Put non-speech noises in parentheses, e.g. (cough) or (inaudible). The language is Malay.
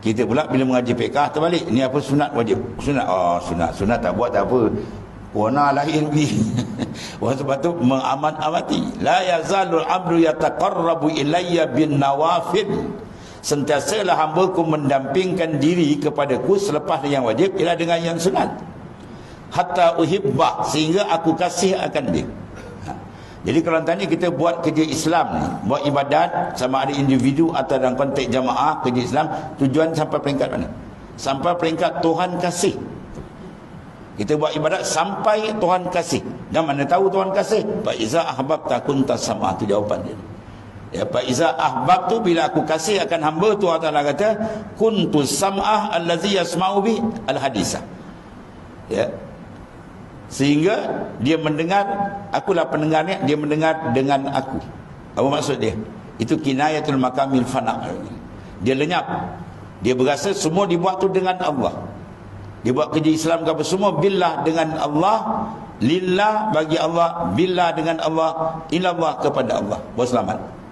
kita pula bila mengaji fiqah terbalik. Ni apa sunat wajib? Sunat. Oh sunat. Sunat tak buat tak apa. Warna lahir pergi Wah (laughs) sebab tu mengaman amati la yazalul abdu yataqarrabu ilayya bin nawafil. Sentiasalah hamba ku mendampingkan diri kepadaku selepas yang wajib ialah dengan yang sunat. Hatta uhibbah sehingga aku kasih akan dia jadi kalau tanya kita buat kerja Islam ni, buat ibadat sama ada individu atau dalam konteks jamaah kerja Islam, tujuan sampai peringkat mana? Sampai peringkat Tuhan kasih. Kita buat ibadat sampai Tuhan kasih. Dan mana tahu Tuhan kasih? Pak Iza ahbab takun tasama tu jawapan dia. Ya Pak Iza ahbab tu bila aku kasih akan hamba tu Allah kata kuntu sam'ah allazi yasma'u bi al hadisah. Ya, sehingga dia mendengar akulah pendengarnya dia mendengar dengan aku. Apa maksud dia? Itu kinayatul makamil fana. Dia lenyap. Dia berasa semua dibuat tu dengan Allah. Dia buat kerja Islam ke apa semua billah dengan Allah. Lillah bagi Allah billah dengan Allah ilallah kepada Allah. Buat selamat